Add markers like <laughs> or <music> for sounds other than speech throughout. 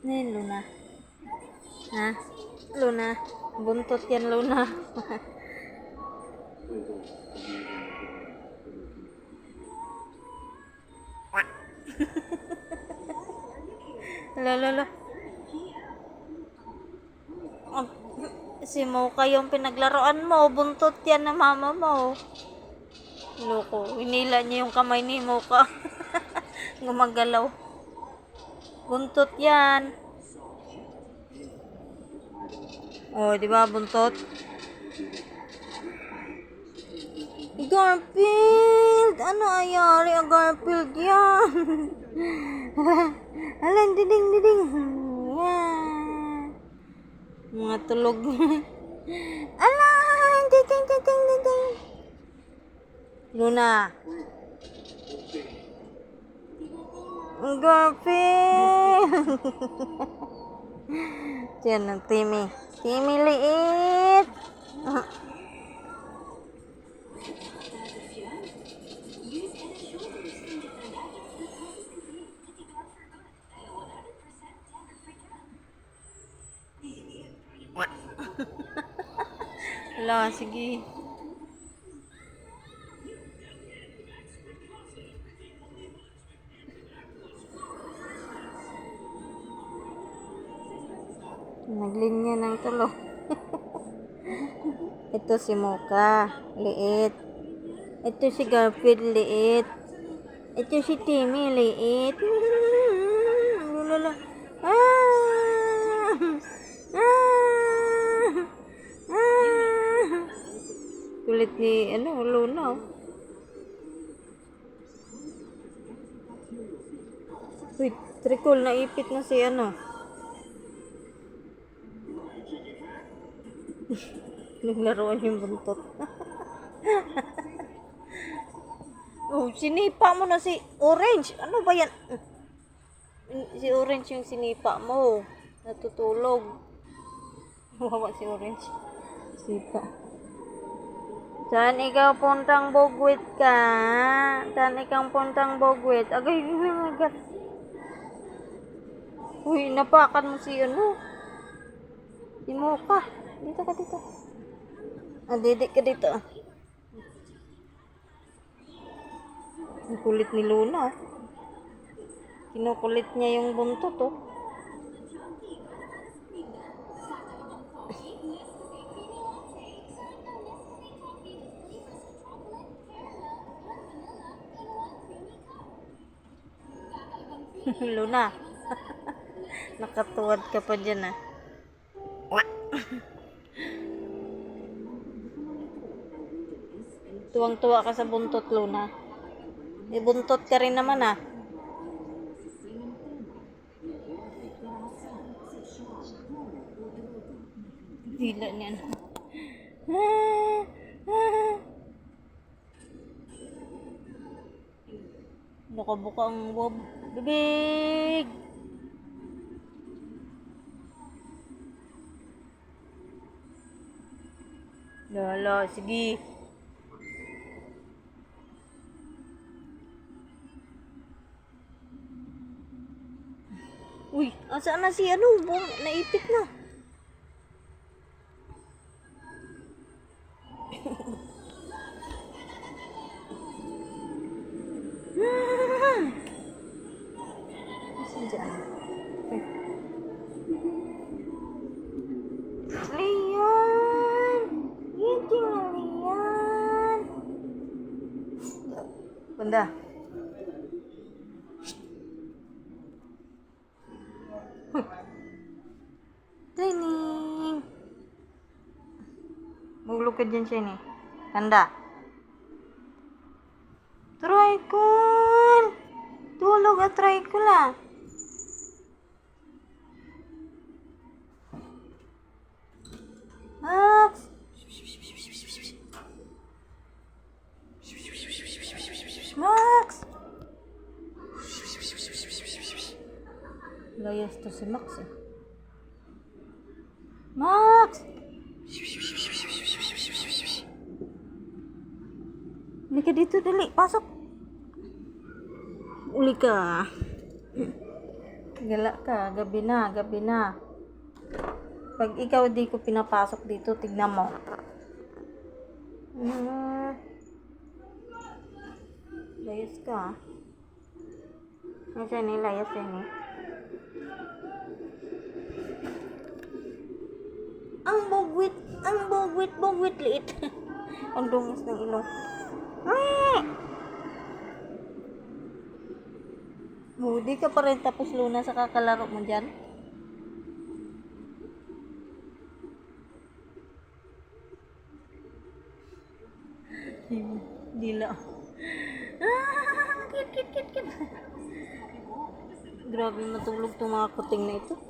Ano yun, Luna? Ha? Luna? Buntot yan, Luna. Lala, lala. Ah, Si Mocha yung pinaglaruan mo. Buntot yan na mama mo. Loko. Hinila niya yung kamay ni Mocha. <laughs> Gumagalaw. Buntot yan. Oh, di ba buntot? Garfield! Ano ayari ang Garfield yan? <laughs> Alan, diding, diding. Yan. Mga tulog. Alan, diding, diding, diding. Luna. Garfield! <laughs> Yan ang Timmy. Timmy liit! <laughs> Wala, sige. Naglinya ng tulo. <laughs> Ito si Mocha, liit. Ito si Garfield, liit. Ito si Timmy, liit. <laughs> Lulala. Ah! <laughs> Kulit ni, ano, Luna. Wait, tricol, naipit na si, ano. <laughs> Naglaruan yung buntot. <laughs> oh, sinipa mo na si Orange. Ano ba yan? Si Orange yung sinipa mo. Natutulog. <laughs> Wawa si Orange. Sipa. Saan ikaw puntang bugwit ka? Saan ikaw puntang bugwit? Agay, agay. Uy, napakan mo si ano? Si Mocha. Dito ka dito. Ah, ka dito. ah. Ang kulit ni Luna. oh. Kinukulit niya yung buntot, oh. <laughs> Luna. Nakatuwad ka pa dyan, ah. Tuwang-tuwa ka sa buntot, Luna. Eh, buntot ka rin naman, ah. Dila niyan. Ah, ah. Buka-buka ang bob. Bibig! Lala, sige. Uy, asaan na si ano? Bum, na. Bunda. Training! Maglog ka dyan siya ni. Tanda. Try ko! Tulog at try ko lang. Max! gastos si Max eh. Max! Uli ka dito, dali. Pasok. Uli ka. Gala ka. Gabi na, gabi na. Pag ikaw di ko pinapasok dito, tignan mo. Uh, layas ka. Nasaan ni layas eh. eh. Ang bugwit, bugwit liit. <laughs> ang dungis ng ilong. Ah! Moody ka pa rin tapos luna sa kakalaro mo dyan. <laughs> Dila. Ah, kit, kit, kit, kit. Grabe matulog tong mga kuting na ito.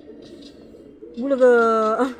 无了个